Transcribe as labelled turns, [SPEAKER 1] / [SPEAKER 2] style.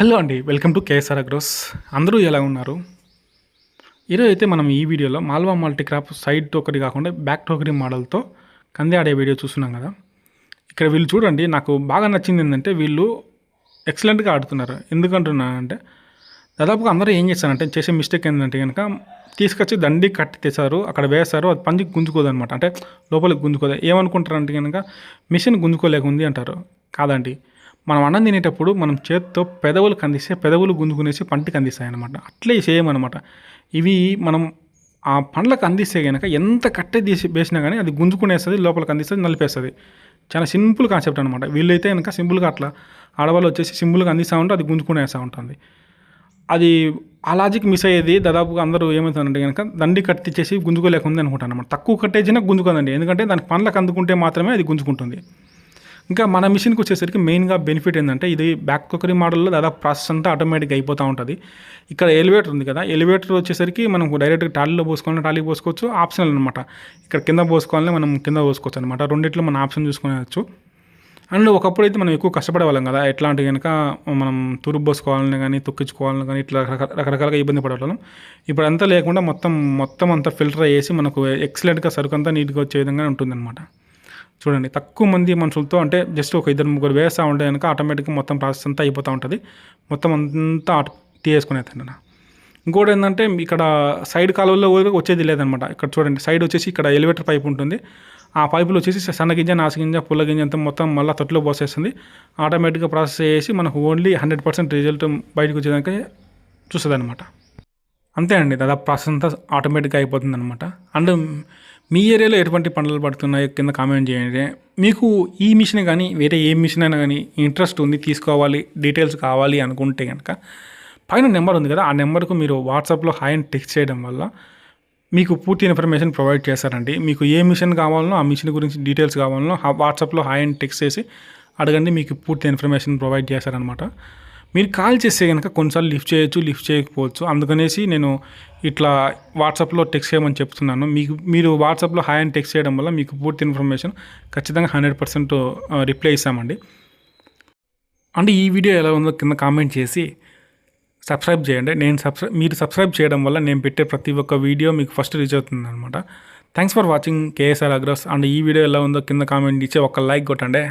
[SPEAKER 1] Hello అండి welcome to KSR agros. అందరూ ఎలా ఉన్నారు? ఈరోజు అయితే మనం ఈ వీడియోలో మాల్వా మల్టీక్రాప్ సైడ్ ఒకటి కాకుండా బ్యాక్ టోకరీ మోడల్తో కంది ఆడే వీడియో చూస్తున్నాం కదా. ఇక్కడ వీళ్ళు చూడండి నాకు బాగా నచ్చింది ఏంటంటే వీళ్ళు ఎక్సలెంట్గా ఆడుతున్నారు. ఎందుకంటున్నానంటే దాదాపుగా అందరూ ఏం చేస్తారంటే చేసే మిస్టేక్ ఏంటంటే కనుక తీసుకొచ్చి దండి కట్టి తెచ్చారు అక్కడ వేస్తారు అది పంచి గుంజుకోదు అనమాట అంటే లోపలికి గుంజుకోదు. ఏమనుకుంటారంటే కనుక మిషన్ గుంజుకోలేక ఉంది అంటారు. కాదండి. మనం అన్నం తినేటప్పుడు మనం చేత్తో పెదవులు కందిస్తే పెదవులు గుంజుకునేసి పంటికి అందిస్తాయి అనమాట అట్లే సేమ్ అనమాట ఇవి మనం ఆ పండ్లకు అందిస్తే కనుక ఎంత కట్టె తీసి వేసినా కానీ అది గుంజుకునేస్తుంది లోపలికి అందిస్తుంది నలిపేస్తుంది. చాలా సింపుల్ కాన్సెప్ట్ అనమాట వీళ్ళైతే కనుక సింపుల్గా అట్లా ఆడవాళ్ళు వచ్చేసి సింపుల్గా అందిస్తూ ఉంటే అది గుంజుకునేస్తూ ఉంటుంది. అది ఆ లాజిక్ మిస్ అయ్యేది దాదాపుగా అందరూ ఏమవుతుందంటే కనుక దండి కట్టించేసి గుంజుకోలేకుంది అనుకుంటాను అనమాట తక్కువ కట్టేసినా గుంజుకోదండి. ఎందుకంటే దానికి పండ్లకు అందుకుంటే మాత్రమే అది గుంజుకుంటుంది. ఇంకా మన మిషన్కి వచ్చేసరికి మెయిన్గా బెనిఫిట్ ఏంటంటే ఇది బ్యాక్ కుక్కరీ మోడల్లో దాదాపు ప్రాసెస్ అంతా ఆటోమేటిక్ అయిపోతూ ఉంటుంది. ఇక్కడ ఎలివేటర్ ఉంది కదా ఎలివేటర్ వచ్చేసరికి మనం డైరెక్ట్గా టాలీలో పోసుకోవాలని టాలీకి పోసుకోవచ్చు ఆప్షనల్ అనమాట ఇక్కడ కింద పోసుకోవాలని మనం కింద పోసుకోవచ్చు అనమాట రెండిట్లో మనం ఆప్షన్ చూసుకోవచ్చు అండ్ ఒకప్పుడు అయితే మనం ఎక్కువ కష్టపడేవాళ్ళం కదా ఎట్లాంటి కనుక మనం తురుపు పోసుకోవాలని కానీ తొక్కించుకోవాలని కానీ ఇట్లా రకరకాలుగా ఇబ్బంది పడేవాళ్ళం. ఇప్పుడు అంతా లేకుండా మొత్తం మొత్తం అంతా ఫిల్టర్ చేసి మనకు ఎక్సలెంట్గా సరుకు అంతా నీట్గా వచ్చే విధంగా ఉంటుందన్నమాట. చూడండి తక్కువ మంది మనుషులతో అంటే జస్ట్ ఒక ఇద్దరు ముగ్గురు వేస్తూ ఉంటే కనుక ఆటోమేటిక్గా మొత్తం ప్రాసెస్ అంతా అయిపోతూ ఉంటుంది. మొత్తం అంతా టీ వేసుకునేది ఇంకోటి ఏంటంటే ఇక్కడ సైడ్ కాలువలో వచ్చేది లేదనమాట. ఇక్కడ చూడండి సైడ్ వచ్చేసి ఇక్కడ ఎలివేటర్ పైప్ ఉంటుంది. ఆ పైపులు వచ్చేసి సన్న గింజ నాసగింజ పుల్ల గింజ అంతా మొత్తం మళ్ళీ తొట్టులో పోసేస్తుంది. ఆటోమేటిక్గా ప్రాసెస్ చేసి మనకు ఓన్లీ హండ్రెడ్ పర్సెంట్ రిజల్ట్ బయటకు వచ్చేదానికి చూస్తుంది అనమాట అంతే అండి దాదాపు ప్రాసెస్ అంతా ఆటోమేటిక్గా అయిపోతుంది అనమాట అండ్ మీ ఏరియాలో ఎటువంటి పంటలు పడుతున్నాయో కింద కామెంట్ చేయండి. మీకు ఈ మిషన్ కానీ వేరే ఏ మిషన్ అయినా కానీ ఇంట్రెస్ట్ ఉంది తీసుకోవాలి డీటెయిల్స్ కావాలి అనుకుంటే కనుక పైన నెంబర్ ఉంది కదా ఆ నెంబర్కు మీరు వాట్సాప్లో హాయ్ అని టెక్స్ట్ చేయడం వల్ల మీకు పూర్తి ఇన్ఫర్మేషన్ ప్రొవైడ్ చేస్తారండి. మీకు ఏ మిషన్ కావాలనో ఆ మిషన్ గురించి డీటెయిల్స్ కావాలనో వాట్సాప్లో హాయ్ అని టెక్స్ట్ చేసి అడగండి మీకు పూర్తి ఇన్ఫర్మేషన్ ప్రొవైడ్ చేస్తారనమాట మీరు కాల్ చేస్తే కనుక కొన్నిసార్లు లిఫ్ట్ చేయొచ్చు లిఫ్ట్ చేయకపోవచ్చు. అందుకనేసి నేను ఇట్లా వాట్సాప్లో టెక్స్ట్ చేయమని చెప్తున్నాను. మీకు మీరు వాట్సాప్లో హాయ్ అని టెక్స్ట్ చేయడం వల్ల మీకు పూర్తి ఇన్ఫర్మేషన్ ఖచ్చితంగా హండ్రెడ్ పర్సెంట్ రిప్లై ఇస్తామండి. అంటే ఈ వీడియో ఎలా ఉందో కింద కామెంట్ చేసి సబ్స్క్రైబ్ చేయండి. నేను సబ్స్క్రై మీరు సబ్స్క్రైబ్ చేయడం వల్ల నేను పెట్టే ప్రతి ఒక్క వీడియో మీకు ఫస్ట్ రీచ్ అవుతుంది అనమాట థ్యాంక్స్ ఫర్ వాచింగ్ కేఎస్ఆర్ అగ్రస్. అండ్ ఈ వీడియో ఎలా ఉందో కింద కామెంట్ ఇచ్చి ఒక లైక్ కొట్టండి.